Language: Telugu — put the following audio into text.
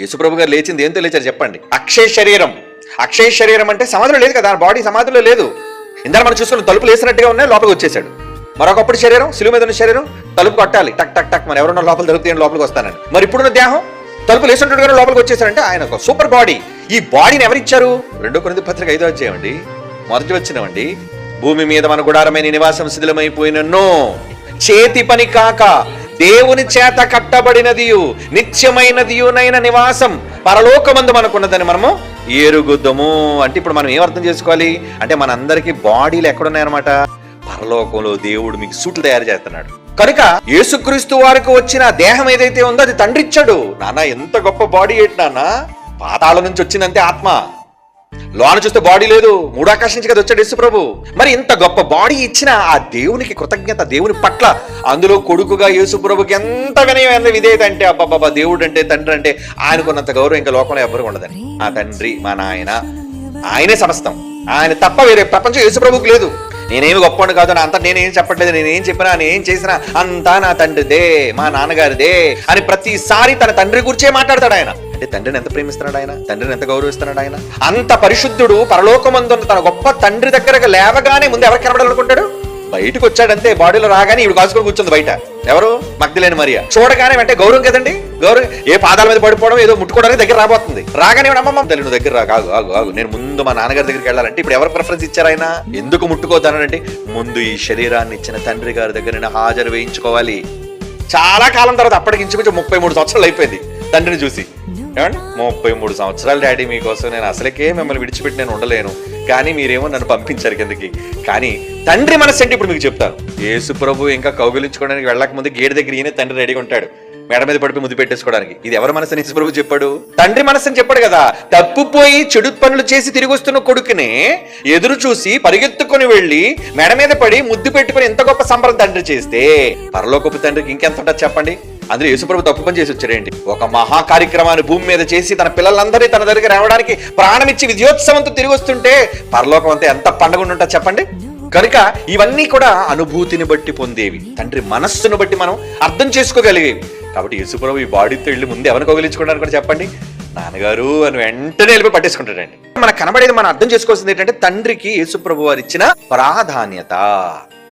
యేసుప్రభు గారు లేచింది ఏంతో లేచారు చెప్పండి? అక్షయ శరీరం. అక్షయ శరీరం అంటే సమాధిలో లేదు కదా బాడీ సమాధిలో లేదు. ఇందాక మనం చూసుకున్న తలుపులు వేసినట్టుగా ఉన్నాయి లోపలికి వచ్చేసాడు మరొకప్పుడు శరీరం సిలువ మీద ఉన్న శరీరం తలుపు కొట్టాలి టక్ టక్ టక్ మరి ఎవరన్నా లోపల దొరుకుతాయని లోపలికి వస్తానని. మరి ఇప్పుడున్న దేహం? తలుపులు వేసినట్టుగా లోపలికి వచ్చేసారంటే ఆయన ఒక సూపర్ బాడీ ఈ బాడీని ఎవరిచ్చారు? రెండో కొన్ని పత్రిక ఐదో వచ్చేయండి మొదటి వచ్చినవండి భూమి మీద మన గుడారమైన నివాసం శిథిలమైపోయినను చేతి పని కాక దేవుని చేత కట్టబడినదియు నిత్యమైనదియునైన నివాసం పరలోకమందు మనకున్నదని మనము ఎరుగుదము అంటే ఇప్పుడు మనం ఏం అర్థం చేసుకోవాలి? అంటే మనందరికీ బాడీలు ఎక్కడున్నాయన్నమాట? పరలోకంలో దేవుడు మీకు సూట్లు తయారు చేస్తున్నాడు. కనుక యేసుక్రీస్తు వారికి వచ్చిన దేహం ఏదైతే ఉందో అది తండ్రిచ్చాడు. నాన్న ఎంత గొప్ప బాడీ ఏంటి నాన్న? పాతాళ నుంచి వచ్చిందంతే ఆత్మ. లోన చూస్తే బాడీ లేదు మూడాకాశం నుంచి కదా వచ్చాడు యేసు ప్రభు. మరి ఇంత గొప్ప బాడీ ఇచ్చిన ఆ దేవునికి కృతజ్ఞత దేవుని పట్ల అందులో కొడుకుగా యేసు ప్రభుకి ఎంత వినయం ఎంత విధేయత అంటే అబ్బాబ్బా దేవుడు అంటే తండ్రి అంటే ఆయనకున్నంత గౌరవం ఇంకా లోకంలో ఎవ్వరు ఉండదని ఆ తండ్రి మా నాయన ఆయనే సమస్తం. ఆయన తప్ప వేరే ప్రపంచం యేసు ప్రభుకి లేదు. నేనేమి గొప్పవాడు కాదు నా అంతా నేనేం చెప్పట్లేదు నేనేం చెప్పినా నేనేం చేసినా అంతా నా తండ్రిదే మా నాన్నగారిదే అని ప్రతిసారి తన తండ్రి గురించే మాట్లాడతాడు ఆయన. అంటే తండ్రిని ఎంత ప్రేమిస్తున్నాడు ఆయన? తండ్రిని ఎంత గౌరవిస్తున్నాడు ఆయన? అంత పరిశుద్ధుడు పరలోకమందున్న తన గొప్ప తండ్రి దగ్గరకు లేవగానే ముందు ఎవరు కనబడాలనుకుంటాడు? బయటకు వచ్చాడంతే బాడీలో రాగానే ఇప్పుడు కాసుకొని కూర్చుంది బయట. ఎవరు? మగ్ధులేని మరియా. చూడగానే అంటే గౌరవం కదండి? గౌరవం ఏ పాదాల మీద పడిపోవడం ఏదో ముట్టుకోవడానికి దగ్గర రాబోతుంది. రాగానే అమ్మమ్మ తల్లి నువ్వు దగ్గర రా ఆగు ఆగు ఆగు. నేను ముందు మా నాన్నగారి దగ్గరికి వెళ్ళాలంటే ఇప్పుడు ఎవరు ప్రిఫరెన్స్ ఇచ్చారు ఆయన? ఎందుకు ముట్టుకోతానంటే ముందు ఈ శరీరాన్ని ఇచ్చిన తండ్రి గారి దగ్గర నేను హాజరు వేయించుకోవాలి. చాలా కాలం తర్వాత అప్పటికి ఇంచుమించు ముప్పై మూడు సంవత్సరాలు అయిపోయింది తండ్రిని చూసి. ఏమండి? ముప్పై మూడు సంవత్సరాలు డాడీ మీకోసం నేను అసలుకే మిమ్మల్ని విడిచిపెట్టి నేను ఉండలేను. కానీ మీరేమో నన్ను పంపించారు కిందకి. కానీ తండ్రి మనసు అంటే ఇప్పుడు మీకు చెప్తాను. యేసు ప్రభు ఇంకా కౌగిలించుకోవడానికి వెళ్ళక ముందు గేట్ దగ్గర ఈయన తండ్రి రెడీగా ఉంటాడు. మేడ మీద పడిపోయి ముద్దు పెట్టేసుకోవడానికి. ఇది ఎవరి మనసు యేసు ప్రభు చెప్పాడు? తండ్రి మనసు అని చెప్పాడు కదా. తప్పుపోయి చెడు పనులు చేసి తిరిగి వస్తున్న కొడుకుని ఎదురు చూసి పరిగెత్తుకొని వెళ్ళి మెడ మీద పడి ముద్దు పెట్టుకొని ఎంత గొప్ప సంబరం తండ్రి చేస్తే పరలోకపు తండ్రికి ఇంకెంత ఉంటుంది చెప్పండి. అందులో యేసుప్రభు తప్పు పని చేసి వచ్చారేంటి ఒక మహా కార్యక్రమాన్ని భూమి మీద చేసి తన పిల్లలందరినీ తన దగ్గర రావడానికి ప్రాణమిచ్చి విజయోత్సవంతో తిరిగి వస్తుంటే పరలోకం అంతా ఎంత పండగ ఉంటుంది చెప్పండి. కనుక ఇవన్నీ కూడా అనుభూతిని బట్టి పొందేవి. తండ్రి మనస్సును బట్టి మనం అర్థం చేసుకోగలిగేవి. కాబట్టి యేసుప్రభు ఈ బాడీతో వెళ్ళి ముందు ఎవరిని కౌగిలించుకోవడానికి కూడా చెప్పండి. నాన్నగారు అని వెంటనే వెళ్ళి పట్టేసుకుంటాడండి మనకు కనబడేది మనం అర్థం చేసుకోవాల్సింది ఏంటంటే తండ్రికి యేసుప్రభు వారు ఇచ్చిన ప్రాధాన్యత.